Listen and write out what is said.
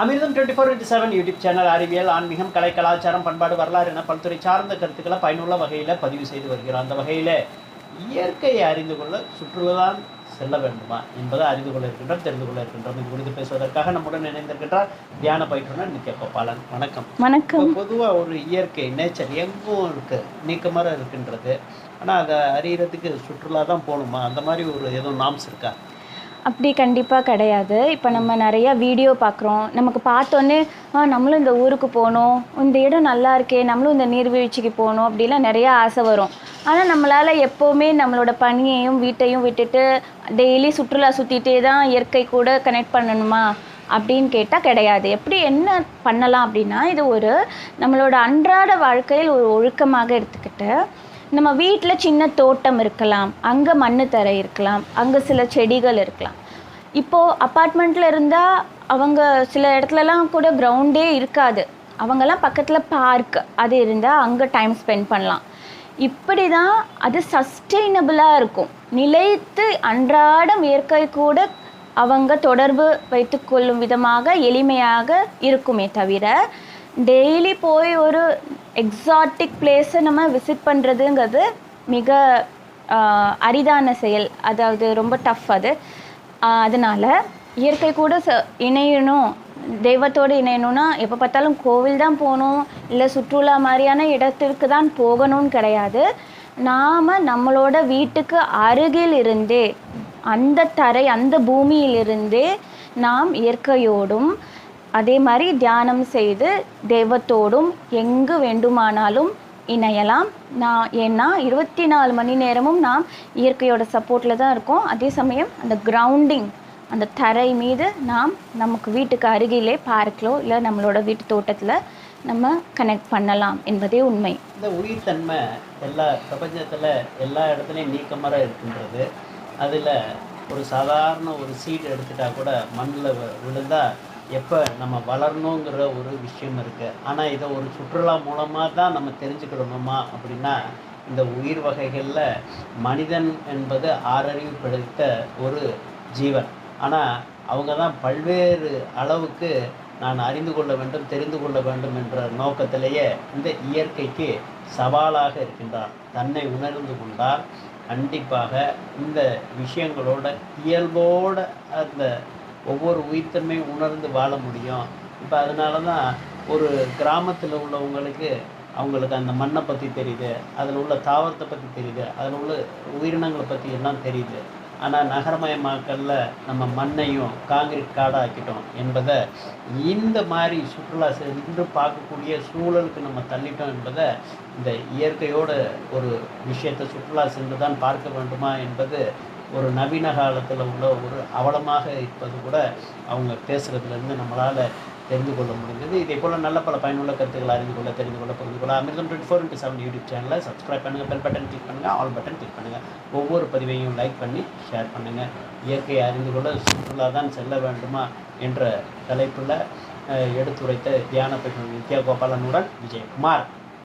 Amirtham twenty four into seven YouTube channel அறிவியல் ஆன்மீகம் கலை கலாச்சாரம் பண்பாடு வரலாறு என பல்துறை சார்ந்த கருத்துக்களை பயனுள்ள வகையில் பதிவு செய்து வருகிறோம் அந்த வகையில் இயற்கையை அறிந்து கொள்ள சுற்றுலாதான் செல்ல வேண்டுமா? என்பதை அறிந்து கொள்ள இருக்கின்றோம் தெரிந்து கொள்ள இருக்கின்றோம். இது குறித்து பேசுவதற்காக நம்முடன் இணைந்திருக்கின்றார் தியான பயிற்றுனர் நித்ய கோபாலன். வணக்கம். வணக்கம். பொதுவாக ஒரு இயற்கை நேச்சர் எங்கும் இருக்கு நீக்கமர இருக்கின்றது. ஆனால் அதை அறியறதுக்கு சுற்றுலா தான் போகணுமா? அந்த மாதிரி ஒரு எதுவும் நாம்ஸ் இருக்கா? அப்படி கண்டிப்பாக கிடையாது. இப்போ நம்ம நிறைய வீடியோ பார்க்குறோம் நமக்கு பார்த்தோன்னே ஆ நம்மளும் இந்த ஊருக்கு போகணும் இந்த இடம் நல்லா இருக்கே. நம்மளும் இந்த நீர்வீழ்ச்சிக்கு போகணும் அப்படிலாம் நிறைய ஆசை வரும். ஆனால் நம்மளால் எப்போவுமே நம்மளோட பணியையும் வீட்டையும் விட்டுட்டு டெய்லி சுற்றுலா சுற்றிட்டே தான் இயற்கை கூட கனெக்ட் பண்ணணுமா? அப்படின்னு கேட்டால் கிடையாது. எப்படி என்ன பண்ணலாம் அப்படின்னா இது ஒரு நம்மளோட அன்றாட வாழ்க்கையில் ஒரு ஒழுக்கமாக எடுத்துக்கிட்டு நம்ம வீட்டில் சின்ன தோட்டம் இருக்கலாம் அங்கே மண்ணு தரை இருக்கலாம் அங்கே சில செடிகள் இருக்கலாம். இப்போது அப்பார்ட்மெண்ட்டில் இருந்தால் அவங்க சில இடத்துலலாம் கூட கிரவுண்டே இருக்காது. அவங்கெல்லாம் பக்கத்தில் பார்க் அது இருந்தால் அங்கே டைம் ஸ்பெண்ட் பண்ணலாம். இப்படி தான் அது சஸ்டெயினபிளாக இருக்கும். நிலைத்து அன்றாடம் இயற்கை கூட அவங்க தொடர்பு வைத்துக்கொள்ளும் விதமாக எளிமையாக இருக்குமே தவிர டெய்லி போய் ஒரு எக்ஸாட்டிக் பிளேஸை நம்ம விசிட் பண்ணுறதுங்கிறது மிக அரிதான செயல். அதாவது ரொம்ப டஃப் அது. அதனால் இயற்கை கூட ச இணையணும். தெய்வத்தோடு இணையணும்னா எப்போ பார்த்தாலும் கோவில் தான் போகணும். இல்லை சுற்றுலா மாதிரியான இடத்திற்கு தான் போகணும்னு கிடையாது. நாம் நம்மளோட வீட்டுக்கு அருகில் இருந்தே அந்த தரை அந்த பூமியிலிருந்தே நாம் இயற்கையோடும் அதே மாதிரி தியானம் செய்து தெய்வத்தோடும் எங்கு வேண்டுமானாலும் இணையலாம். நான் ஏன்னா இருபத்தி நாலு மணி நேரமும் நாம் இயற்கையோட சப்போர்ட்டில் தான் இருக்கோம். அதே சமயம் அந்த கிரவுண்டிங் அந்த தரை மீது நாம் நமக்கு வீட்டுக்கு அருகிலே பார்க்கலோ இல்லை நம்மளோட வீட்டு தோட்டத்தில் நம்ம கனெக்ட் பண்ணலாம் என்பதே உண்மை. இந்த உயிர்த்தன்மை எல்லா பிரபஞ்சத்தில் எல்லா இடத்துலையும் நீக்கமர இருக்கின்றது. அதில் ஒரு சாதாரண ஒரு சீடு எடுத்துட்டா கூட மண்ணில் விழுந்தால் எப்போ நம்ம வளரணுங்கிற ஒரு விஷயம் இருக்குது ஆனால் இதை ஒரு சுற்றுலா மூலமாக தான் நம்ம தெரிஞ்சுக்கிடணுமா அப்படின்னா இந்த உயிர் வகைகளில் மனிதன் என்பது ஆறறிவு படைத்த ஒரு ஜீவன். ஆனால் அவங்க தான் பல்வேறு அளவுக்கு நான் அறிந்து கொள்ள வேண்டும் தெரிந்து கொள்ள வேண்டும் என்ற நோக்கத்திலேயே இந்த இயற்கைக்கு சவாலாக இருக்கின்றார். தன்னை உணர்ந்து கொண்டால் கண்டிப்பாக இந்த விஷயங்களோட இயல்போட அந்த ஒவ்வொரு உயிர்த்தன்மையும் உணர்ந்து வாழ முடியும். இப்போ அதனால தான் ஒரு கிராமத்தில் உள்ளவங்களுக்கு அவங்களுக்கு அந்த மண்ணை பற்றி தெரியுது அதில் உள்ள தாவரத்தை பற்றி தெரியுது அதில் உள்ள உயிரினங்களை பற்றி எல்லாம் தெரியுது. ஆனால் நகரமயமாக்கல்ல நம்ம மண்ணையும் காங்கிரீட் காடாக்கிட்டோம் என்பதை இந்த மாதிரி சுற்றுலா சென்று பார்க்கக்கூடிய சூழலுக்கு நம்ம தள்ளிட்டோம் என்பதை இந்த இயற்கையோட ஒரு விஷயத்தை சுற்றுலா சென்று தான் பார்க்க வேண்டுமா என்பது ஒரு நவீன காலத்தில் உள்ள ஒரு அவலமாக இருப்பது கூட அவங்க பேசுகிறதுலேருந்து நம்மளால் தெரிந்து கொள்ள முடிஞ்சது இதே போல் நல்ல பல பயனுள்ள கருத்துக்களை அறிந்து கொள்ள தெரிந்து கொள்ள புரிந்து கொள்ள Amirtham twenty four into seven YouTube சேனலை சப்ஸ்கிரைப் பண்ணுங்கள் பெல் பட்டன் கிளிக் பண்ணுங்கள் ஆல் பட்டன் கிளிக் பண்ணுங்கள் ஒவ்வொரு பதிவையும் லைக் பண்ணி ஷேர் பண்ணுங்கள் இயற்கையை அறிந்து கொள்ள சுற்றுலா தான் செல்ல வேண்டுமா என்ற தலைப்பில் எடுத்துரைத்த தியான பெற்ற நித்யா கோபாலனுடன் விஜயகுமார்.